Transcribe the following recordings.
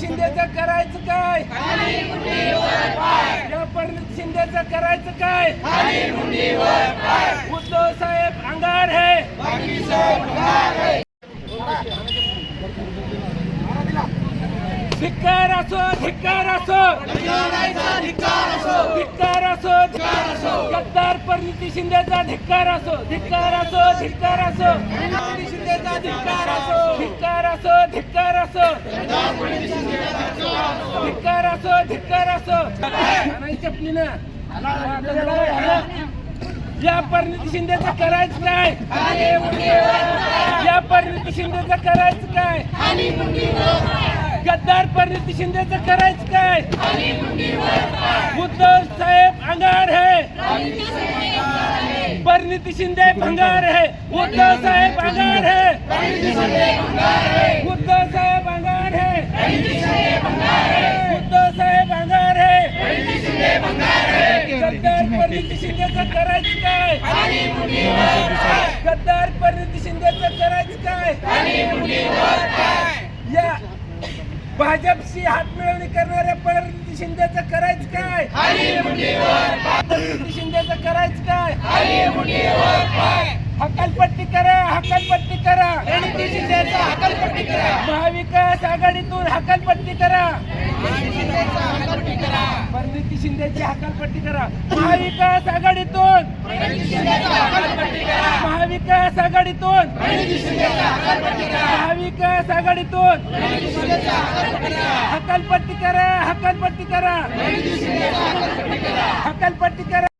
शिंदेचं करायचं काय? या फडणवीस शिंदेचं करायचं काय? उद्धव साहेब अंगार हे. धिक्कार असो धिक्कार असो. धिक्कार असो गद्दार परिणिती शिंदेचा धिक्कार असो धिक्कार असो धिक्कार असो. शिंदेचा धिक्कार असो धिक्कार असो. धिक्कार असो धिक्कार असो. धिक्कार असो नाही चपलीनं या परिणिती शिंदेचं करायचं काय? या परिणिती शिंदेचं करायचं काय? गद्दार परिणिती शिंदेचं करायचं काय? उद्धव साहेब अंगार है. परिणिती शिंदे भंगार है. उद्धव साहेब अंगार है. उद्धव साहेब अंगार है. उद्धव साहेब अंगार है. गद्दार परिणिती शिंदेचं करायचं काय? गद्दार परिणिती शिंदेचं करायचं काय? या भाजपशी हात मिळवणी करणाऱ्या परिणिती शिंदेचं करायचं काय? शिंदेचं करायचं काय? हकालपट्टी करा हकालपट्टी करा. हकालपट्टी करा. महाविकास आघाडीतून हकालपट्टी करा. शिंदेची हकालपट्टी करा. महाविकास आघाडीतून. महाविकास आघाडीतून. महाविकास आघाडीतून. हकालपट्टी करा हकालपट्टी करा. हकालपट्टी करा.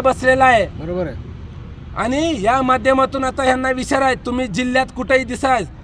बसलेला आहे. बरोबर आहे. आणि या माध्यमातून आता ह्यांना विचार आहे तुम्ही जिल्ह्यात कुठेही दिसाल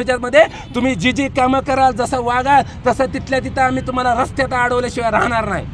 ह्याच्यामध्ये तुम्ही जी जी कामं कराल जसं वागाल तसं तिथल्या तिथं आम्ही तुम्हाला रस्त्यात अडवल्याशिवाय राहणार नाही.